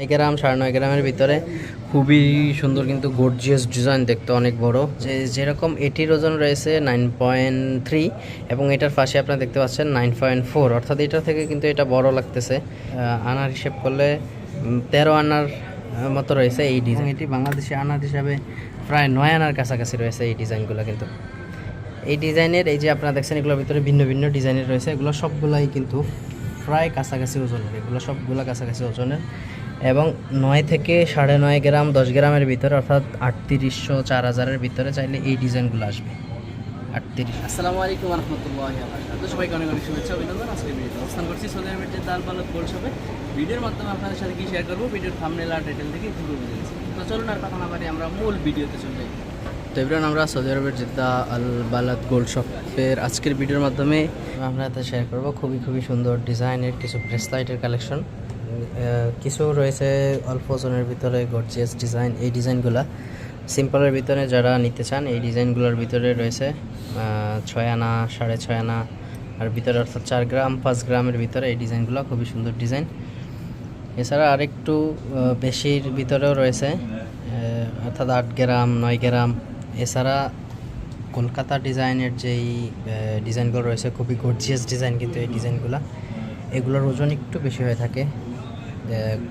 নয় গ্রাম, সাড়ে নয় গ্রামের ভিতরে। খুবই সুন্দর কিন্তু গর্জিয়াস ডিজাইন দেখতে, অনেক বড়। যে যেরকম এটির ওজন রয়েছে নাইন পয়েন্ট থ্রি এবং এটার পাশে আপনারা দেখতে পাচ্ছেন নাইন পয়েন্ট ফোর অর্থাৎ এটা থেকে কিন্তু এটা বড় লাগতেছে। আনার হিসেব করলে তেরো আনার মতো রয়েছে এই ডিজাইন এটি বাংলাদেশি আনার হিসাবে প্রায় নয় আনার কাছাকাছি রয়েছে এই ডিজাইনগুলো কিন্তু। এই ডিজাইনের, এই যে আপনারা দেখছেন, এগুলোর ভিতরে ভিন্ন ভিন্ন ডিজাইনের রয়েছে। এগুলো সবগুলাই কিন্তু প্রায় কাছাকাছি ওজনের, এগুলো সবগুলো কাছাকাছি ওজনের। এবং নয় থেকে সাড়ে নয় গ্রাম দশ গ্রামের ভিতরে অর্থাৎ আটত্রিশশো চার হাজারের ভিতরে চাইলে এই ডিজাইনগুলো আসবে। আটত্রিশ। আসসালামু আলাইকুম রহমতুল্লাহ তো সবাইকে অনেক অনেক শুভেচ্ছা অভিনন্দন। আজকে ভিডিওতে অবস্থান করছি সৌদি আরবের যে দাল পালক গোল শপে। ভিডিওর মাধ্যমে আপনাদের সাথে কি শেয়ার করব? ভিডিওর থামনেল আর টাইটেল থেকে পুরো বুঝে গেছি তো চলুন আর কথা না বাড়ি আমরা মূল ভিডিওতে চলে যাই। তো এবার আমরা সৌদি আরবের জেদ্দা আল বালাদ গোল্ড শপের আজকের ভিডিওর মাধ্যমে আমরা এতে শেয়ার করব। খুবই খুবই সুন্দর ডিজাইনের কিছু ব্রেসলাইটের কালেকশন কিছু রয়েছে অল্প ওজনের ভিতরে গর্জিয়াস ডিজাইন এই ডিজাইনগুলা সিম্পলের ভিতরে যারা নিতে চান, এই ডিজাইনগুলোর ভিতরে রয়েছে ছয় আনা, সাড়ে ছয় আনা, আর ভিতরে অর্থাৎ চার গ্রাম, পাঁচ গ্রামের ভিতরে এই ডিজাইনগুলো খুবই সুন্দর ডিজাইন। এছাড়া আরেকটু বেশির ভিতরেও রয়েছে অর্থাৎ আট গ্রাম, নয় গ্রাম। এছাড়া কলকাতা ডিজাইনের যেই ডিজাইনগুলো রয়েছে, খুবই গর্জিয়াস ডিজাইন কিন্তু এই ডিজাইনগুলো। এগুলোর ওজন একটু বেশি হয়ে থাকে।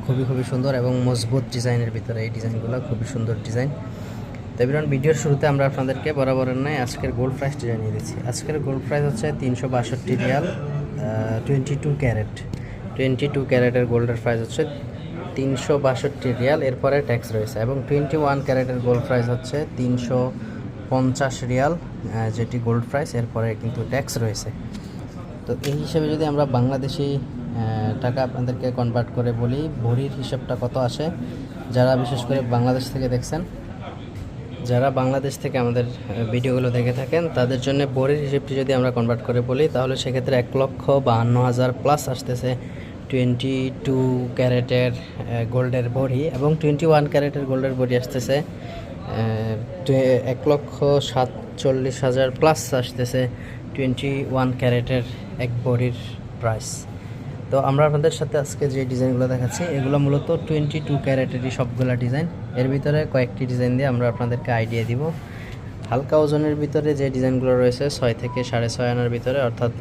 খুবই খুবই সুন্দর এবং মজবুত ডিজাইনের ভিতরে এই ডিজাইনগুলো, খুবই সুন্দর ডিজাইন। তো ভিডিওর শুরুতে আমরা আপনাদেরকে বরাবরের নয় আজকের গোল্ড প্রাইসটি জানিয়ে দিচ্ছি। আজকের গোল্ড প্রাইস হচ্ছে তিনশো বাষট্টি riyal twenty two carat twenty two ক্যারেটের গোল্ডের প্রাইস হচ্ছে তিনশো বাষট্টি রিয়াল, এরপরে ট্যাক্স রয়েছে এবং টোয়েন্টি ওয়ান ক্যারেটের গোল্ড প্রাইস হচ্ছে তিনশো পঞ্চাশ রিয়াল যেটি গোল্ড প্রাইস এরপরে কিন্তু ট্যাক্স রয়েছে। তো এই হিসেবে যদি আমরা বাংলাদেশি টাকা আপনাদেরকে কনভার্ট করে বলি, ভরির হিসাবটা কত আসে? যারা বিশেষ করে বাংলাদেশ থেকে দেখছেন, যারা বাংলাদেশ থেকে আমাদের ভিডিওগুলো দেখে থাকেন, তাদের জন্য বড়ির হিসেবটি যদি আমরা কনভার্ট করে বলি, তাহলে সেক্ষেত্রে এক লক্ষ বাহান্ন হাজার প্লাস আসতেছে টোয়েন্টি টু ক্যারেটের গোল্ডের বড়ি এবং টোয়েন্টি ওয়ান ক্যারেটের গোল্ডের বড়ি আসতেছে এক লক্ষ সাতচল্লিশ হাজার প্লাস আসতেছে টোয়েন্টি ওয়ান ক্যারেটের এক বড়ির প্রাইস তো আমরা আপনাদের সাথে আজকে যে ডিজাইনগুলো দেখাচ্ছি, এগুলো মূলত টোয়েন্টি টু ক্যারেটেরই সবগুলো ডিজাইন। এর ভিতরে কয়েকটি ডিজাইন দিয়ে আমরা আপনাদেরকে আইডিয়া দিব। হালকা ওজনের ভিতরে যে ডিজাইনগুলো রয়েছে, ছয় থেকে সাড়ে ছয় আনার ভিতরে, অর্থাৎ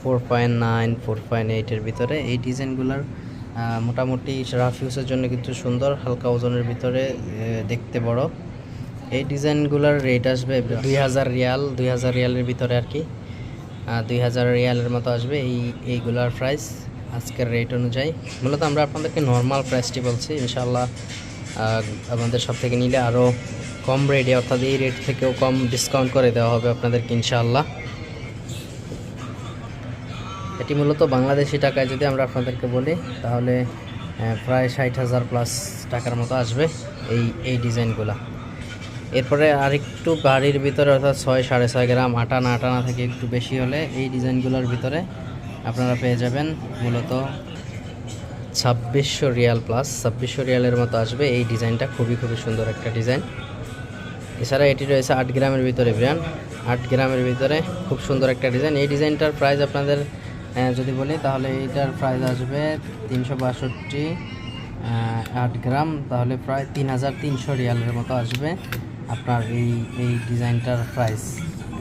four point nine four point এইটের ভিতরে, এই ডিজাইনগুলোর মোটামুটি রাফ ইউজের জন্য কিন্তু সুন্দর, হালকা ওজনের ভিতরে দেখতে বড়। এই ডিজাইনগুলোর রেট আসবে দুই হাজার রিয়াল, দুই হাজার রিয়ালের ভিতরে আর কি। দুই হাজার রিয়ালের মতো আসবে এই, এইগুলার প্রাইস আজকের রেট অনুযায়ী। মূলত আমরা আপনাদেরকে নর্মাল প্রাইসটি বলছি ইনশাল্লাহ আমাদের সব থেকে নিলে আরও কম রেটে অর্থাৎ এই রেট থেকেও কম ডিসকাউন্ট করে দেওয়া হবে আপনাদেরকে ইনশাআল্লাহ। এটি মূলত বাংলাদেশি টাকায় যদি আমরা আপনাদেরকে বলি, তাহলে প্রায় ষাট হাজার প্লাস টাকার মতো আসবে এই এই ডিজাইনগুলা এরপরে আরেকটু বাড়ির ভিতরে অর্থাৎ ছয়, সাড়ে ছয় গ্রাম আটানা আটানা থেকে একটু বেশি হলে এই ডিজাইনগুলোর ভিতরে আপনারা পেয়ে যাবেন মূলত ছাব্বিশশো রিয়াল প্লাস। ছাব্বিশশো রিয়ালের মতো আসবে এই ডিজাইনটা, খুবই খুবই সুন্দর একটা ডিজাইন। এছাড়া এটি রয়েছে আট গ্রামের ভিতরে ব্র্যান্ড আট গ্রামের ভিতরে খুব সুন্দর একটা ডিজাইন। এই ডিজাইনটার প্রাইস আপনাদের যদি বলি, তাহলে এইটার প্রাইস আসবে তিনশো বাষট্টি আট গ্রাম। তাহলে প্রায় তিন হাজার তিনশো রিয়ালের মতো আসবে। আপনার এই এই ডিজাইনটার প্রাইস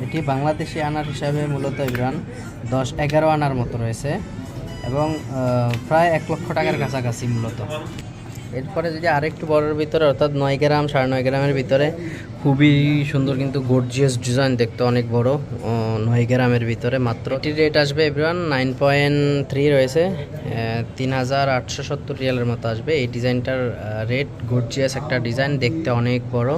এটি বাংলাদেশি আনার হিসাবে মূলত ইমরান, দশ এগারো আনার মতো রয়েছে এবং প্রায় এক লক্ষ টাকার কাছাকাছি মূলত। এরপরে যদি আরেকটু বড়ের ভিতরে, অর্থাৎ নয় গ্রাম, সাড়ে নয় গ্রামের ভিতরে, খুবই সুন্দর কিন্তু গর্জিয়াস ডিজাইন দেখতে অনেক বড় নয় গ্রামের ভিতরে মাত্র। এটির রেট আসবে এভরিওয়ান নাইন পয়েন্ট থ্রি রয়েছে তিন হাজার আটশো সত্তর রিয়ালের মতো আসবে। এই ডিজাইনটার রেট গর্জিয়াস একটা ডিজাইন দেখতে অনেক বড়।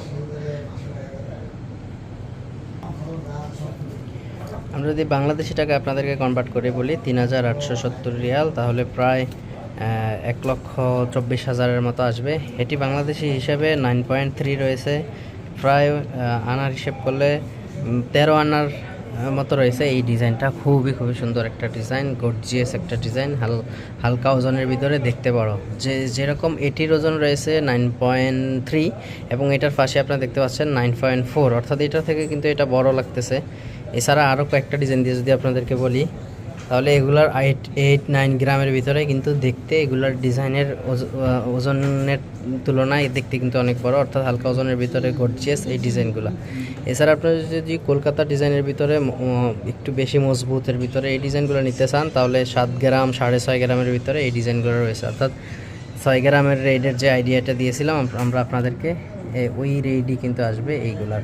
আমরা যদি বাংলাদেশি টাকা আপনাদেরকে কনভার্ট করে বলি, তিন হাজার আটশো সত্তর রিয়াল, তাহলে প্রায় এক লক্ষ চব্বিশ হাজারের মতো আসবে। এটি বাংলাদেশি হিসেবে নাইন পয়েন্ট থ্রি রয়েছে। প্রায় আনার হিসেব করলে তেরো আনার মতো রয়েছে। এই ডিজাইনটা খুবই খুবই সুন্দর একটা ডিজাইন, গর্জিয়াস একটা ডিজাইন। হাল, হালকা ওজনের ভিতরে দেখতে পারো। যে, যেরকম এটির ওজন রয়েছে নাইন পয়েন্ট থ্রি এবং এটার পাশে আপনারা দেখতে পাচ্ছেন নাইন পয়েন্ট ফোর অর্থাৎ এটা থেকে কিন্তু এটা বড় লাগতেছে। এছাড়া আরও কয়েকটা ডিজাইন দিয়ে যদি আপনাদেরকে বলি, তাহলে এগুলার এইট এইট নাইন গ্রামের ভিতরে কিন্তু দেখতে এগুলার ডিজাইনের ওজ- ওজনের তুলনায় দেখতে কিন্তু অনেক বড়, অর্থাৎ হালকা ওজনের ভিতরে গর্জিয়াস এই ডিজাইনগুলো। এছাড়া আপনারা যদি কলকাতা ডিজাইনের ভিতরে একটু বেশি মজবুতের ভিতরে এই ডিজাইনগুলো নিতে চান, তাহলে সাত গ্রাম, সাড়ে ছয় গ্রামের ভিতরে এই ডিজাইনগুলো রয়েছে। অর্থাৎ ছয় গ্রামের রেডের যে আইডিয়াটা দিয়েছিলাম আমরা আপনাদেরকে ওই রেডই কিন্তু আসবে এইগুলার।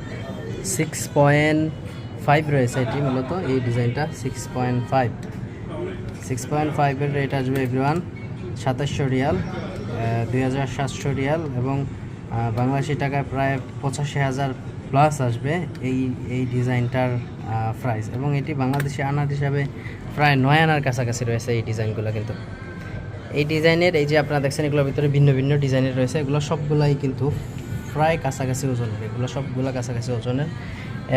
সিক্স পয়েন্ট ফাইভ রয়েছে এটি মূলত, এই ডিজাইনটা six point five six point ফাইভের রেট আসবে এভরিওয়ান সাতাশশো রিয়াল দুই হাজার সাতশো রিয়াল এবং বাংলাদেশি টাকায় প্রায় পঁচাশি হাজার প্লাস আসবে এই এই ডিজাইনটার প্রাইস এবং এটি বাংলাদেশি আনার হিসাবে প্রায় নয় আনার কাছাকাছি রয়েছে এই ডিজাইনগুলো কিন্তু। এই ডিজাইনের, এই যে আপনারা দেখছেন, এগুলোর ভিতরে ভিন্ন ভিন্ন ডিজাইনের রয়েছে। এগুলো সবগুলাই কিন্তু প্রায় কাছাকাছি ওজনের, এগুলো সবগুলো কাছাকাছি ওজনের।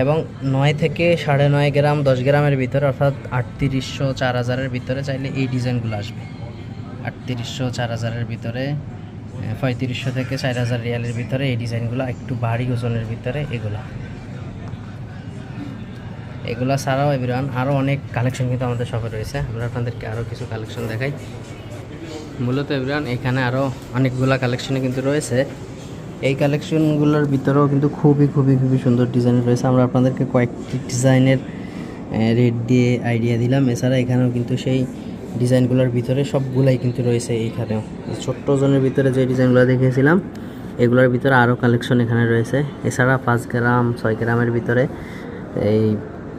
এবং নয় থেকে সাড়ে নয় গ্রাম, দশ গ্রামের ভিতরে, অর্থাৎ আটত্রিশশো চার হাজারের ভিতরে চাইলে এই ডিজাইনগুলো আসবে। আটত্রিশশো চার হাজারের ভিতরে পঁয়ত্রিশশো থেকে চার হাজার রিয়ালের ভিতরে এই ডিজাইনগুলো একটু ভারী ওজনের ভিতরে এগুলো। এগুলো ছাড়াও এবিরান আরও অনেক কালেকশন কিন্তু আমাদের শপে রয়েছে। আমরা আপনাদেরকে আরও কিছু কালেকশন দেখাই। মূলত এবিরান এখানে আরও অনেকগুলা কালেকশনে কিন্তু রয়েছে। এই কালেকশনগুলোর ভিতরেও কিন্তু খুবই খুবই খুবই সুন্দর ডিজাইন রয়েছে। আমরা আপনাদেরকে কয়েকটি ডিজাইনের রেট দিয়ে আইডিয়া দিলাম। এছাড়া এখানেও কিন্তু সেই ডিজাইনগুলোর ভিতরে সবগুলাই কিন্তু রয়েছে এইখানেও। এই ছোট্ট ওজনের ভিতরে যে ডিজাইনগুলো দেখিয়েছিলাম, এগুলোর ভিতরে আরও কালেকশন এখানে রয়েছে। এছাড়া পাঁচ গ্রাম, ছয় গ্রামের ভিতরে এই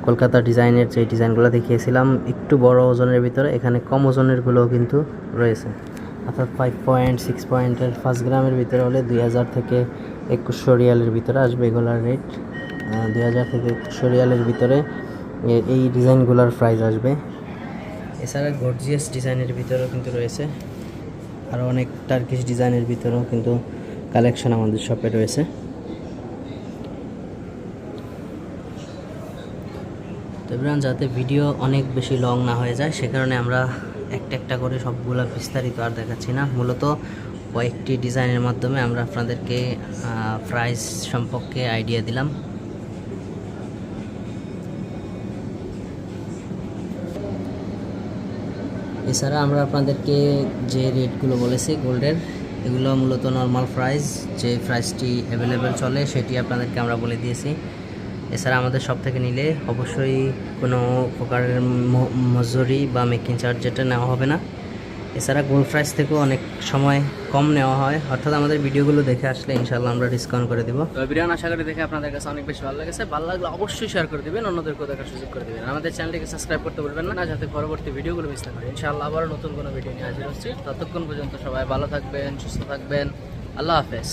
কলকাতা ডিজাইনের যে ডিজাইনগুলো দেখিয়েছিলাম, একটু বড় ওজনের ভিতরে, এখানে কম ওজনেরগুলোও কিন্তু রয়েছে। অর্থাৎ ফাইভ পয়েন্ট সিক্স পয়েন্টের ফার্স্ট গ্রামের ভিতরে হলে দুই হাজার থেকে একুশশো রিয়ালের ভিতরে আসবে এগুলোর রেট দুই হাজার থেকে একুশশো রিয়ালের ভিতরে এই ডিজাইনগুলোর প্রাইস আসবে। এছাড়া গর্জিয়াস ডিজাইনের ভিতরেও কিন্তু রয়েছে। আরও অনেক টার্কিশ ডিজাইনের ভিতরেও কিন্তু কালেকশন আমাদের শপে রয়েছে। তো যাতে ভিডিও অনেক বেশি লং না হয়ে যায়, সে কারণে আমরা একটা একটা করে সবগুলো বিস্তারিত আর দেখাচ্ছি না। মূলত কয়েকটি ডিজাইনের মাধ্যমে আমরা আপনাদেরকে প্রাইস সম্পর্কে আইডিয়া দিলাম। এছাড়া আমরা আপনাদেরকে যে রেটগুলো বলেছি গোল্ডের, এগুলো মূলত নর্মাল প্রাইস যে প্রাইসটি অ্যাভেলেবেল চলে সেটি আপনাদেরকে আমরা বলে দিয়েছি। এছাড়া আমাদের সব থেকে নিলে অবশ্যই কোনো প্রকারের মজুরি বা মেকিং চার্জ যেটা নেওয়া হবে না। এছাড়া গোল্ড প্রাইস থেকেও অনেক সময় কম নেওয়া হয়। অর্থাৎ আমাদের ভিডিওগুলো দেখে আসলে ইনশাল্লাহ আমরা ডিসকাউন্ট করে দেবো। তো বিরিয়ানি আশা করি দেখে আপনাদের কাছে অনেক বেশি ভালো লেগেছে। ভালো লাগলে অবশ্যই শেয়ার করে দিবেন, অন্যদেরকেও দেখার সুযোগ করে দিবেন। আমাদের চ্যানেলটিকে সাবস্ক্রাইব করতে বলবেন না যাতে পরবর্তী ভিডিওগুলো মিস না করে। ইনশাআল্লাহ আবারও নতুন কোনো ভিডিও নিয়ে হাজির ততক্ষণ পর্যন্ত সবাই ভালো থাকবেন, সুস্থ থাকবেন। আল্লাহ হাফেজ।